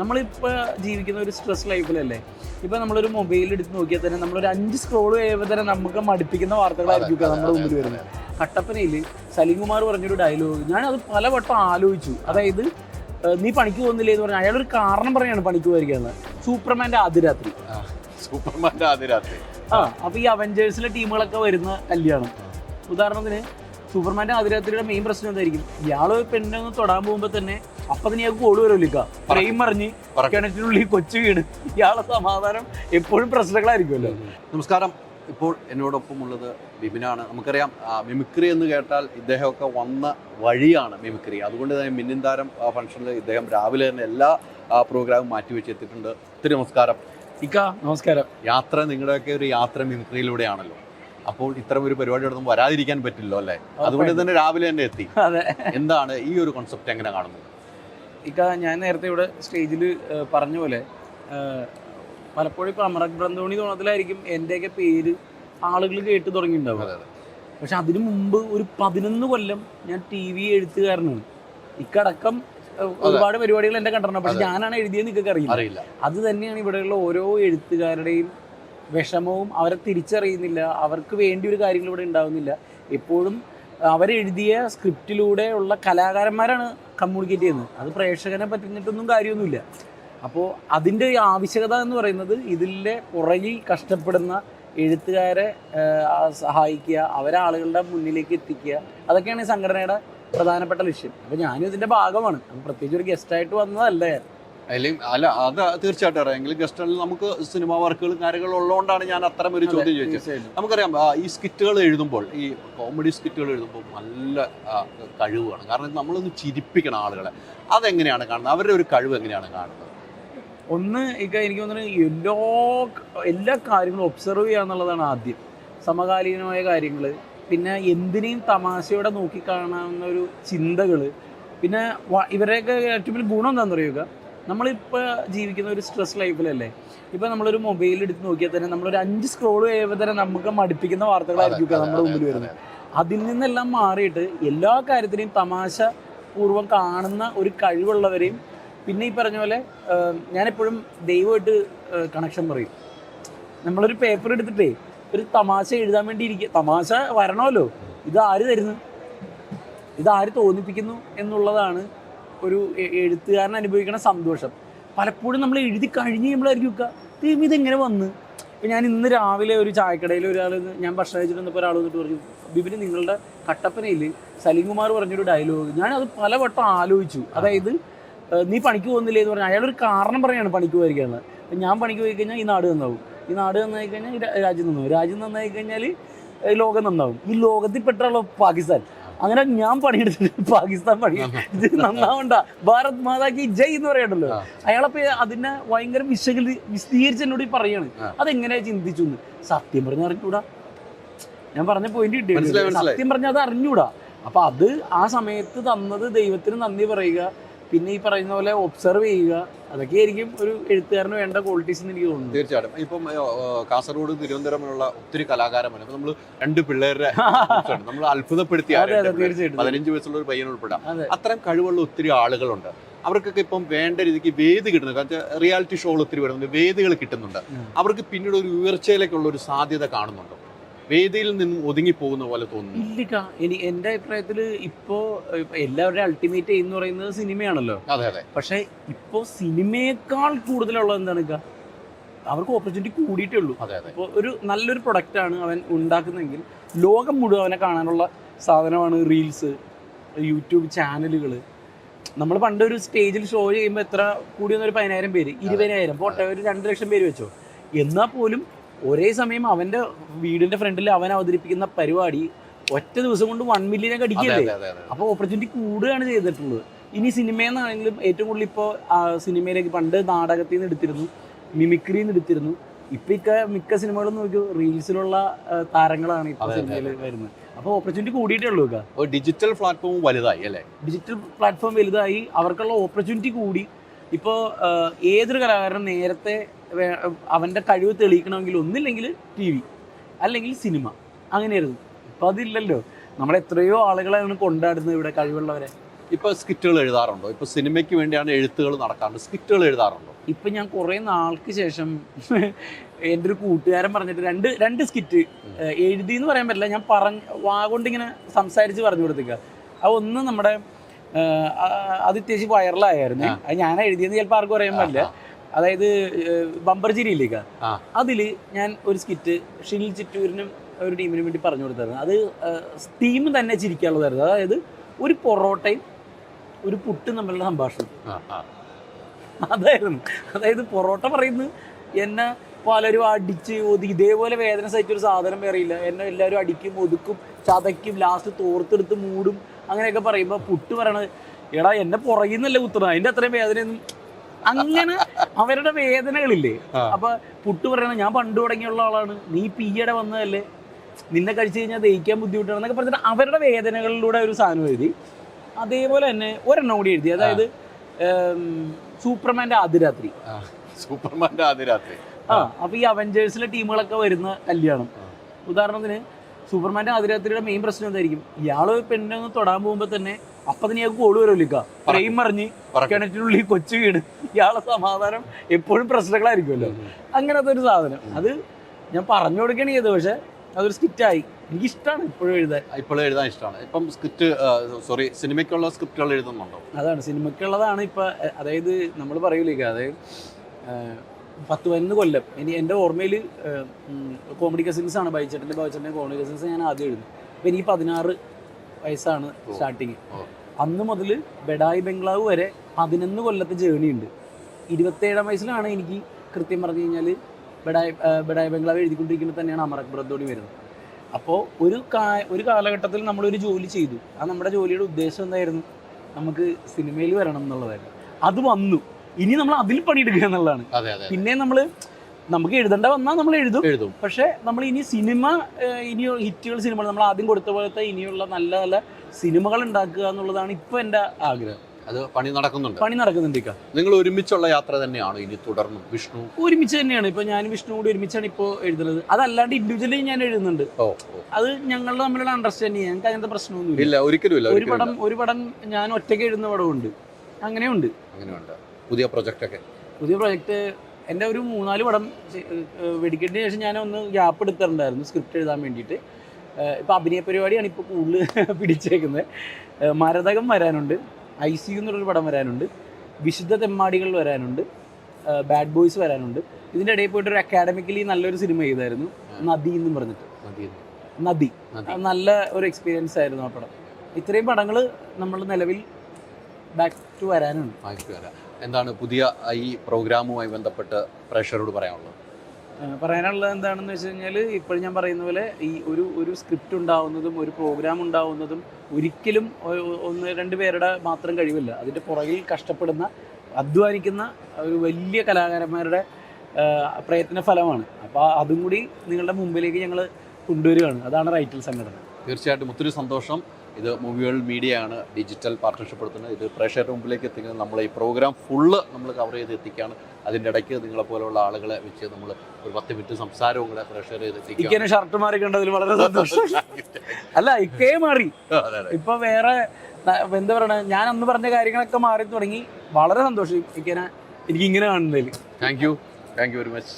നമ്മളിപ്പോൾ ജീവിക്കുന്ന ഒരു സ്ട്രെസ് ലൈഫിലല്ലേ ഇപ്പൊ നമ്മളൊരു മൊബൈൽ എടുത്ത് നോക്കിയാൽ തന്നെ നമ്മളൊരു അഞ്ച് സ്ക്രോൾ ചെയ്യുമ്പോൾ തന്നെ നമുക്ക് മടുപ്പിക്കുന്ന വാർത്തകളായിരിക്കും നമ്മുടെ മുമ്പിൽ വരുന്നത്. കട്ടപ്പനയിൽ സലിംകുമാർ പറഞ്ഞൊരു ഡയലോഗ് ഞാൻ അത് പലവട്ടം ആലോചിച്ചു. അതായത് നീ പണിക്ക് പോകുന്നില്ലേ എന്ന് പറഞ്ഞാൽ അയാളൊരു കാരണം പറയാണ് പണിക്ക് പോയിരിക്കുന്നത്. സൂപ്പർമാന്റെ അതിരാത്രി സൂപ്പർമാന്റെ സൂപ്പർമാന്റെ ആദ്യ ആ അപ്പൊ ഈ അവഞ്ചേഴ്സിലെ ടീമുകളൊക്കെ വരുന്ന കല്യാണം. ഉദാഹരണത്തിന് സൂപ്പർമാന്റെ അതിരാത്രിയുടെ മെയിൻ പ്രശ്നം എന്തായിരിക്കും? ഇയാൾ പെണ്ണിനെ ഒന്ന് തൊടാൻ പോകുമ്പോൾ തന്നെ അപ്പൊ തന്നെ ഇയാൾക്ക് കോൾ വരുമല്ലോ ഫ്രെയിം മറിഞ്ഞ്. കിണറ്റിനുള്ളിൽ കൊച്ചു വീണ്. ഇയാളെ സമാധാനം എപ്പോഴും പ്രശ്നങ്ങളായിരിക്കുമല്ലോ. നമസ്കാരം. ഇപ്പോൾ എന്നോടൊപ്പം ഉള്ളത് ബിബിനാണ്. നമുക്കറിയാം മിമിക്രി എന്ന് കേട്ടാൽ ഇദ്ദേഹമൊക്കെ വന്ന വഴിയാണ് മിമിക്രി അതുകൊണ്ട് തന്നെ മിന്നിൻ താരം ആ, ഫംഗ്ഷനിൽ ഇദ്ദേഹം രാവിലെ തന്നെ എല്ലാ ആ, പ്രോഗ്രാമും മാറ്റിവെച്ച് എത്തിയിട്ടുണ്ട്. ഒത്തിരി നമസ്കാരം. ഇക്ക നമസ്കാരം. യാത്ര നിങ്ങളുടെയൊക്കെ ഒരു യാത്ര മിമിക്രിയിലൂടെയാണല്ലോ അപ്പോൾ ഇത്തരം ഒരു പരിപാടി പരിപാടിയോടൊന്നും വരാതിരിക്കാൻ പറ്റില്ലല്ലോ അല്ലേ? അതുകൊണ്ട് തന്നെ രാവിലെ തന്നെ എത്തി. അതെ. എന്താണ് ഈ ഒരു കോൺസെപ്റ്റ് എങ്ങനെ കാണുന്നത്? ഇക്ക ഞാൻ നേരത്തെ ഇവിടെ സ്റ്റേജിൽ പറഞ്ഞ പോലെ പലപ്പോഴും ഇപ്പം അമറക് ബ്രന്തോണി തോന്നത്തിലായിരിക്കും എന്റെയൊക്കെ പേര് ആളുകൾ കേട്ട് അതെ പക്ഷെ അതിനു മുമ്പ് ഒരു പതിനൊന്ന് കൊല്ലം ഞാൻ ടി വി എഴുത്തുകാരനാണ്. ഇക്കടക്കം ഒരുപാട് പരിപാടികൾ എന്റെ കണ്ടിട്ടുണ്ട്. പക്ഷെ ഞാനാണ് എഴുതിയെന്ന് ഇക്കറിയില്ല അറിയില്ല. അത് തന്നെയാണ് ഇവിടെയുള്ള ഓരോ എഴുത്തുകാരുടെയും വിഷമവും അവരെ തിരിച്ചറിയുന്നില്ല. അവർക്ക് വേണ്ടി ഒരു കാര്യങ്ങൾ ഇവിടെ ഉണ്ടാവുന്നില്ല. എപ്പോഴും അവരെഴുതിയ സ്ക്രിപ്റ്റിലൂടെ ഉള്ള കലാകാരന്മാരാണ് കമ്മ്യൂണിക്കേറ്റ് ചെയ്യുന്നത്. അത് പ്രേക്ഷകനെ പറ്റുന്നിട്ടൊന്നും കാര്യമൊന്നുമില്ല. അപ്പോൾ അതിന്റെ ആവശ്യകത എന്ന് പറയുന്നത് ഇതിലെ പുറകിൽ കഷ്ടപ്പെടുന്ന എഴുത്തുകാരെ സഹായിക്കുക അവരെ ആളുകളുടെ മുന്നിലേക്ക് എത്തിക്കുക അതൊക്കെയാണ് ഈ സംഘടനയുടെ പ്രധാനപ്പെട്ട ലക്ഷ്യം. അപ്പോൾ ഞാനും ഇതിന്റെ ഭാഗമാണ്. പ്രത്യേകിച്ച് ഒരു ഗസ്റ്റായിട്ട് വന്നതല്ല ഞാൻ. അല്ലെങ്കിൽ അല്ല അത് തീർച്ചയായിട്ടും അറിയാം. എങ്കിലും ഗസ്റ്റുകളിൽ നമുക്ക് സിനിമ വർക്കുകളും കാര്യങ്ങളും ഉള്ളതുകൊണ്ടാണ് ഞാൻ അത്തരം ഒരു ചോദ്യം ചോദിച്ചത്. നമുക്കറിയാം ഈ സ്കിറ്റുകൾ എഴുതുമ്പോൾ ഈ കോമഡി സ്കിറ്റുകൾ എഴുതുമ്പോൾ നല്ല ആ, കഴിവാണ്. കാരണം നമ്മളൊന്ന് ചിരിപ്പിക്കണം ആളുകളെ. അതെങ്ങനെയാണ് കാണുന്നത്? അവരുടെ ഒരു കഴിവ് എങ്ങനെയാണ് കാണുന്നത്? ഒന്ന് ഇക്ക എനിക്ക് തോന്നുന്നത് എല്ലാ എല്ലാ കാര്യങ്ങളും ഒബ്സർവ് ചെയ്യുക എന്നുള്ളതാണ് ആദ്യം. സമകാലീനമായ കാര്യങ്ങൾ പിന്നെ എന്തിനേയും തമാശയോടെ നോക്കിക്കാണാവുന്ന ഒരു ചിന്തകൾ പിന്നെ ഇവരെയൊക്കെ ഏറ്റവും വലിയ ഗുണം എന്താണെന്ന് പറയുക നമ്മളിപ്പോൾ ജീവിക്കുന്ന ഒരു സ്ട്രെസ് ലൈഫിലല്ലേ ഇപ്പം നമ്മളൊരു മൊബൈൽ എടുത്ത് നോക്കിയാൽ തന്നെ നമ്മളൊരു അഞ്ച് സ്ക്രോൾ കഴിയുമ്പോൾ തന്നെ നമുക്ക് മടുപ്പിക്കുന്ന വാർത്തകളായിരിക്കും നമ്മുടെ മുമ്പിൽ വരുന്നത്. അതിൽ നിന്നെല്ലാം മാറിയിട്ട് എല്ലാ കാര്യത്തിനെയും തമാശ പൂർവം കാണുന്ന ഒരു കഴിവുള്ളവരെയും പിന്നെ ഈ പറഞ്ഞ പോലെ ഞാനെപ്പോഴും ദൈവമായിട്ട് കണക്ഷൻ പറയും. നമ്മളൊരു പേപ്പർ എടുത്തിട്ടേ ഒരു തമാശ എഴുതാൻ വേണ്ടി ഇരിക്കുക തമാശ വരണമല്ലോ. ഇത് ആര് തരുന്നു? ഇത് ആര് തോന്നിപ്പിക്കുന്നു എന്നുള്ളതാണ് ഒരു എഴുത്തുകാരൻ അനുഭവിക്കുന്ന സന്തോഷം. പലപ്പോഴും നമ്മൾ എഴുതി കഴിഞ്ഞ് നമ്മളായിരിക്കും ദൈവം ഇതെങ്ങനെ വന്ന്? ഇപ്പം ഞാൻ ഇന്ന് രാവിലെ ഒരു ചായക്കടയിൽ ഒരാൾ ഞാൻ ഭക്ഷണം കഴിച്ചിട്ട് വന്നപ്പോൾ ഒരാൾ വന്നിട്ട് പറഞ്ഞു ബിബിന് നിങ്ങളുടെ കട്ടപ്പനയിൽ സലീംകുമാർ പറഞ്ഞൊരു ഡയലോഗ്. ഞാൻ അത് പലവട്ടം ആലോചിച്ചു. അതായത് നീ പണിക്ക് പോകുന്നില്ലേ? എന്ന് പറഞ്ഞാൽ അയാളൊരു കാരണം പറയാണ് പണിക്ക് പോയിരിക്കുന്നത് ഞാൻ പണിക്ക് പോയി കഴിഞ്ഞാൽ ഈ നാട് നന്നാവും. ഈ നാട് നന്നായി കഴിഞ്ഞാൽ രാജ്യം നന്നാവും. രാജ്യം നന്നായി കഴിഞ്ഞാൽ ലോകം നന്നാവും. ഈ ലോകത്തിൽ പെട്ടുള്ള പാകിസ്ഥാൻ. അങ്ങനെ ഞാൻ പണിയെടുത്തിട്ട് പാകിസ്ഥാൻ പണി. ഇത് നന്നാവണ്ട. ഭാരത് മാതാക്ക് ജയ് എന്ന് പറയണ്ടല്ലോ. അയാളപ്പോ അതിനെ ഭയങ്കര വിശകലി വിശദീകരിച്ച് എന്നോട് ഈ പറയാണ്. അതെങ്ങനെ അതെങ്ങനെയാ ചിന്തിച്ചു സത്യം പറഞ്ഞ അറിഞ്ഞൂടാ. ഞാൻ പറഞ്ഞ പോയിന്റ് കിട്ടിയ? സത്യം പറഞ്ഞ അത് അറിഞ്ഞൂടാ. അപ്പൊ അത് ആ സമയത്ത് തന്നത് ദൈവത്തിന് നന്ദി പറയുക. പിന്നെ ഈ പറയുന്ന പോലെ ഒബ്സർവ് ചെയ്യുക. അതൊക്കെ ആയിരിക്കും ഒരു എഴുത്തുകാരന് വേണ്ട ക്വാളിറ്റീസ് എന്ന് എനിക്ക് തോന്നുന്നു തീർച്ചയായിട്ടും. ഇപ്പം കാസർഗോഡ് തിരുവനന്തപുരമുള്ള ഒത്തിരി കലാകാരന്മാർ അപ്പൊ നമ്മൾ രണ്ട് പിള്ളേരുടെ നമ്മൾ അത്ഭുതപ്പെടുത്തി പതിനഞ്ച് വയസ്സുള്ള ഒരു പയ്യൻ ഉൾപ്പെടാം. അത്രയും കഴിവുള്ള ഒത്തിരി ആളുകളുണ്ട്. അവർക്കൊക്കെ ഇപ്പം വേണ്ട രീതിക്ക് വേദി കിട്ടുന്നുണ്ട്. റിയാലിറ്റി ഷോകൾ ഒത്തിരി വരുന്നുണ്ട്. വേദികൾ കിട്ടുന്നുണ്ട്. അവർക്ക് പിന്നീട് ഒരു ഉയർച്ചയിലേക്കുള്ള ഒരു സാധ്യത കാണുന്നുണ്ടോ? വേദിയിൽ നിന്നും ഒതുങ്ങി പോകുന്ന പോലെ തോന്നുന്നു. ഇല്ലിക്ക ഇനി എന്റെ അഭിപ്രായത്തിൽ ഇപ്പോ എല്ലാവരുടെയും അൾട്ടിമേറ്റ് എന്ന് പറയുന്നത് സിനിമയാണല്ലോ. അതെ അതെ. പക്ഷെ ഇപ്പോ സിനിമയേക്കാൾ കൂടുതലുള്ളത് എന്താണ് ഇക്ക? അവർക്ക് ഓപ്പർച്യൂണിറ്റി കൂടിയിട്ടേ ഉള്ളൂ. അതെ അതെ. ഇപ്പോൾ ഒരു നല്ലൊരു പ്രൊഡക്റ്റാണ് അവൻ ഉണ്ടാക്കുന്നതെങ്കിൽ ലോകം മുഴുവൻ അവനെ കാണാനുള്ള സാധനമാണ് റീൽസ് യൂട്യൂബ് ചാനലുകൾ നമ്മൾ പണ്ട് ഒരു സ്റ്റേജിൽ ഷോ ചെയ്യുമ്പോൾ എത്ര കൂടിയൊന്നൊരു പതിനായിരം പേര് ഇരുപതിനായിരം പോട്ടെ ഒരു രണ്ട് ലക്ഷം പേര് വെച്ചോ? എന്നാൽ പോലും ഒരേ സമയം അവന്റെ വീടിന്റെ ഫ്രണ്ടിൽ അവൻ അവതരിപ്പിക്കുന്ന പരിപാടി ഒറ്റ ദിവസം കൊണ്ട് വൺ മില്യനൊക്കെ അടിക്കില്ലേ അപ്പോൾ ഓപ്പർച്യൂണിറ്റി കൂടുകയാണ് ചെയ്തിട്ടുള്ളത്. ഇനി സിനിമയെന്നാണെങ്കിലും ഏറ്റവും കൂടുതൽ ഇപ്പോൾ സിനിമയിലേക്ക് പണ്ട് നാടകത്തിൽ നിന്ന് എടുത്തിരുന്നു മിമിക്രിയിൽ നിന്ന് എടുത്തിരുന്നു. ഇപ്പൊ ഇക്ക മിക്ക സിനിമകളും നോക്കൂ റീൽസിലുള്ള താരങ്ങളാണ് ഇപ്പൊ സിനിമയിൽ വരുന്നത്. അപ്പോൾ ഓപ്പർച്യൂണിറ്റി കൂടിയിട്ടുള്ളൂ ഡിജിറ്റൽ പ്ലാറ്റ്ഫോം വലുതായി അല്ലേ? ഡിജിറ്റൽ പ്ലാറ്റ്ഫോം വലുതായി അവർക്കുള്ള ഓപ്പർച്യൂണിറ്റി കൂടി. ഇപ്പോൾ ഏതൊരു കലാകാരനും നേരത്തെ അവന്റെ കഴിവ് തെളിയിക്കണമെങ്കിൽ ഒന്നില്ലെങ്കിൽ ടി വി അല്ലെങ്കിൽ സിനിമ. അങ്ങനെയായിരുന്നു. ഇപ്പം അതില്ലല്ലോ. നമ്മൾ എത്രയോ ആളുകളെയാണ് കൊണ്ടാടുന്നത് ഇവിടെ കഴിവുള്ളവരെ. ഇപ്പോൾ സ്കിറ്റുകൾ എഴുതാറുണ്ടോ? ഇപ്പോൾ സിനിമയ്ക്ക് വേണ്ടിയാണ് എഴുത്തുകൾ നടക്കാറുണ്ട്. സ്കിറ്റുകൾ എഴുതാറുണ്ടോ? ഇപ്പം ഞാൻ കുറേ നാൾക്ക് ശേഷം എന്റെ ഒരു കൂട്ടുകാരൻ പറഞ്ഞിട്ട് രണ്ട് രണ്ട് സ്കിറ്റ് എഴുതി എന്ന് പറയാൻ പറ്റില്ല. ഞാൻ പറഞ്ഞ വാ കൊണ്ടിങ്ങനെ സംസാരിച്ച് പറഞ്ഞു കൊടുത്തേക്ക. അത് ഒന്ന് നമ്മുടെ അത് അത്യാവശ്യം വൈറലായിരുന്നു അത് ഞാൻ എഴുതിയെന്ന് ചിലപ്പോൾ ആർക്കും അറിയാൻ പറ്റില്ല അതായത് ബമ്പർ ചിരിയില്ലേക്ക ഇല്ല അതിൽ ഞാൻ ഒരു സ്കിറ്റ് ഷിനിൽ ചിറ്റൂരിനും ഒരു ടീമിനും വേണ്ടി പറഞ്ഞു കൊടുത്തായിരുന്നു. അത് ടീം തന്നെ ചിരിക്കാനുള്ളതായിരുന്നു. അതായത് ഒരു പൊറോട്ടയും ഒരു പുട്ടും തമ്മിലുള്ള സംഭാഷണം. അതായിരുന്നു. അതായത് പൊറോട്ട പറയുന്നു എന്നെ പലരും അടിച്ച് ഒതുക്കി ഇതേപോലെ വേദന സഹിച്ചൊരു സാധനം വേറെയില്ല എന്നെ എല്ലാവരും അടിക്കും ഒതുക്കും ചതയ്ക്കും ലാസ്റ്റ് തോർത്തെടുത്ത് മൂടും അങ്ങനെയൊക്കെ പറയുമ്പോൾ പുട്ട് പറയണത് എടാ എന്നെ പുറകിന്നല്ലേ കുത്തുന്നത്? അതിന്റെ അത്രയും വേദനയൊന്നും അങ്ങനെ അവരുടെ വേദനകളില്ലേ. അപ്പൊ പുട്ട് പറയണ ഞാൻ പണ്ട് തുടങ്ങിയുള്ള ആളാണ്. നീ പീയടെ വന്നതല്ലേ? നിന്നെ കഴിച്ചു കഴിഞ്ഞാൽ ദഹിക്കാൻ ബുദ്ധിമുട്ടാണ് എന്നൊക്കെ പറഞ്ഞിട്ട് അവരുടെ വേദനകളിലൂടെ ഒരു സാധനം എഴുതി. അതേപോലെ തന്നെ ഒരെണ്ണം കൂടി എഴുതി. അതായത് സൂപ്പർമാന്റെ ആദ്യരാത്രി. സൂപ്പർമാന്റെ ആദ്യരാത്രി ആ അപ്പൊ ഈ അവഞ്ചേഴ്സിലെ ടീമുകളൊക്കെ വരുന്ന കല്യാണം. ഉദാഹരണത്തിന് സൂപ്പർമാന്റെ അതിരാത്രിയുടെ മെയിൻ പ്രശ്നം എന്തായിരിക്കും? ഇയാൾ പെണ്ണിനെ ഒന്ന് തൊടാൻ പോകുമ്പോൾ തന്നെ അപ്പൊ തന്നെ ഇയാൾക്ക് കോൾ വരുമല്ലോ ഫ്രെയിം മറിഞ്ഞ് കിണറ്റിനുള്ളിൽ കൊച്ചു വീട് ഇയാളെ സമാധാനം എപ്പോഴും പ്രശ്നങ്ങളായിരിക്കുമല്ലോ. അങ്ങനത്തെ ഒരു സാധനം. അത് ഞാൻ പറഞ്ഞു കൊടുക്കണേ ചെയ്തത് പക്ഷെ അതൊരു സ്കിറ്റായി എനിക്ക് ഇഷ്ടമാണ് ഇപ്പോഴും എഴുതാൻ. ഇപ്പോഴും എഴുതാൻ ഇഷ്ടമാണ് ഇപ്പം സ്ക്രിപ്റ്റ് സോറി സിനിമയ്ക്കുള്ള സ്ക്രിപ്റ്റുകൾ എഴുതുന്നുണ്ടോ? അതാണ് സിനിമയ്ക്കുള്ളതാണ് ഇപ്പൊ അതായത് നമ്മൾ പറയൂലേ അതായത് പത്ത് പതിനൊന്ന് കൊല്ലം. ഇനി എന്റെ ഓർമ്മയിൽ കോമഡി കസിൻസ് ആണ് ബൈച്ചേട്ടന്റെ ബൈച്ചേട്ടന്റെ കോമഡി കസിൻസ് ഞാൻ ആദ്യം എഴുതും. അപ്പം എനിക്ക് പതിനാറ് വയസ്സാണ് സ്റ്റാർട്ടിങ് അന്ന് മുതൽ ബെഡായി ബംഗ്ലാവ് വരെ പതിനൊന്ന് കൊല്ലത്തെ ജേണി ഉണ്ട്. ഇരുപത്തേഴാം വയസ്സിലാണ് എനിക്ക് കൃത്യം പറഞ്ഞു കഴിഞ്ഞാൽ ബെഡായി ബെഡായി ബംഗ്ലാവ് എഴുതിക്കൊണ്ടിരിക്കുമ്പോൾ തന്നെയാണ് അമർ അക്ബറത്തോടി വരുന്നത്. അപ്പോൾ ഒരു കാ ഒരു കാലഘട്ടത്തിൽ നമ്മളൊരു ജോലി ചെയ്തു. ആ നമ്മുടെ ജോലിയുടെ ഉദ്ദേശം എന്തായിരുന്നു? നമുക്ക് സിനിമയിൽ വരണം എന്നുള്ളതായിരുന്നു. അത് വന്നു. ഇനി നമ്മൾ അതിൽ പണിയെടുക്കുക എന്നുള്ളതാണ്. പിന്നെ നമ്മൾ നമുക്ക് എഴുതേണ്ട വന്നാൽ നമ്മൾ എഴുതും. എഴുതും. പക്ഷെ നമ്മൾ ഇനി സിനിമ ഇനി ഹിറ്റുകൾ സിനിമകൾ നമ്മൾ ആദ്യം കൊടുത്ത പോലത്തെ ഇനിയുള്ള നല്ല നല്ല സിനിമകൾ ഉണ്ടാക്കുക എന്നുള്ളതാണ് ഇപ്പൊ എന്റെ ആഗ്രഹം. അത് പണി നടക്കുന്നുണ്ട്. പണി നടക്കുന്നുണ്ട് നിങ്ങൾ ഒരുമിച്ചുള്ള യാത്ര തന്നെയാണ് ഇനി തുടർന്നും വിഷ്ണു? ഒരുമിച്ച് തന്നെയാണ്. ഇപ്പൊ ഞാൻ വിഷ്ണു കൂടി ഒരുമിച്ചാണ് ഇപ്പോൾ എഴുതുന്നത്. അതല്ലാണ്ട് ഇൻഡിവിജ്വലി ഞാൻ എഴുതുന്നുണ്ട്. അത് ഞങ്ങളുടെ തമ്മിലുള്ള അണ്ടർസ്റ്റാൻഡിങ് ഞങ്ങൾക്ക് അങ്ങനത്തെ പ്രശ്നമൊന്നും ഇല്ല ഒരിക്കലും ഒരു പടം ഒരു പടം ഞാൻ ഒറ്റയ്ക്ക് എഴുതുന്ന പടമുണ്ട്. അങ്ങനെയുണ്ട്. അങ്ങനെയുണ്ട്. പുതിയ പ്രൊജക്റ്റൊക്കെ? പുതിയ പ്രൊജക്റ്റ് എന്റെ ഒരു മൂന്നാൽ പടം വെടിക്കെട്ടിന് ശേഷം ഞാൻ ഒന്ന് ഗ്യാപ്പ് എടുത്തിട്ടുണ്ടായിരുന്നു സ്ക്രിപ്റ്റ് എഴുതാൻ വേണ്ടിയിട്ട്. ഇപ്പോൾ അഭിനയ പരിപാടിയാണ് ഇപ്പോൾ കൂടുതൽ പിടിച്ചേക്കുന്നത്. മരതകം വരാനുണ്ട്. ഐ സി യു എന്നുള്ളൊരു പടം വരാനുണ്ട്. വിശുദ്ധ തെമ്മാടികൾ വരാനുണ്ട്. ബാഡ് ബോയ്സ് വരാനുണ്ട്. ഇതിന്റെ ഇടയിൽ പോയിട്ട് ഒരു അക്കാഡമിക്കലി നല്ലൊരു സിനിമ ചെയ്തായിരുന്നു. നദി എന്നും പറഞ്ഞിട്ട്. നദി നല്ല ഒരു എക്സ്പീരിയൻസ് ആയിരുന്നു ആ പടം. ഇത്രയും പടങ്ങൾ നമ്മൾ നിലവിൽ ബാക്ക് ടു വരാനുണ്ട്. ബാക്ക് ടു വരാം. എന്താണ് പുതിയ ഈ പ്രോഗ്രാമുമായി ബന്ധപ്പെട്ട് പ്രേക്ഷകരോട് പറയാനുള്ളത്? പറയാനുള്ളത് എന്താണെന്ന് വെച്ച് കഴിഞ്ഞാൽ ഇപ്പോഴും ഞാൻ പറയുന്ന പോലെ ഈ ഒരു ഒരു സ്ക്രിപ്റ്റ് ഉണ്ടാവുന്നതും ഒരു പ്രോഗ്രാം ഉണ്ടാവുന്നതും ഒരിക്കലും ഒന്ന് രണ്ട് പേരുടെ മാത്രം കഴിവില്ല. അതിന്റെ പുറകിൽ കഷ്ടപ്പെടുന്ന അധ്വാനിക്കുന്ന ഒരു വലിയ കലാകാരന്മാരുടെ പ്രയത്ന ഫലമാണ്. അപ്പോൾ അതും കൂടി നിങ്ങളുടെ മുമ്പിലേക്ക് ഞങ്ങൾ കൊണ്ടുവരികയാണ്. അതാണ് റൈറ്റിൽ സംഘടന. തീർച്ചയായിട്ടും. ഒത്തിരി സന്തോഷം. ഇത് മൂവി വേൾഡ് മീഡിയ ആണ് ഡിജിറ്റൽ പാർട്ട്ണർഷിപ്പ് എടുത്തുന്നത് ഇത് പ്രേക്ഷകരുടെ മുമ്പിലേക്ക് എത്തിക്കുന്നത് നമ്മൾ ഈ പ്രോഗ്രാം ഫുള്ള് നമ്മൾ കവർ ചെയ്ത് എത്തിക്കുകയാണ്. അതിന്റെ ഇടയ്ക്ക് നിങ്ങളെ പോലെയുള്ള ആളുകളെ വെച്ച് നമ്മൾ ഒരു പത്ത് മിനിറ്റ് സംസാരവും കൂടെ പ്രേക്ഷകർ ചെയ്ത് എത്തിക്കാൻ ഇക്കനെ ഷർട്ട് മാറി കണ്ടതിൽ വളരെ സന്തോഷം. അല്ല ഇക്കേ മാറി. ഇപ്പൊ വേറെ എന്താ പറയണ ഞാൻ അന്ന് പറഞ്ഞ കാര്യങ്ങളൊക്കെ മാറി തുടങ്ങി. വളരെ സന്തോഷം ഇക്കനെ എനിക്ക് ഇങ്ങനെ കാണുന്നതിൽ. Thank you thank you very much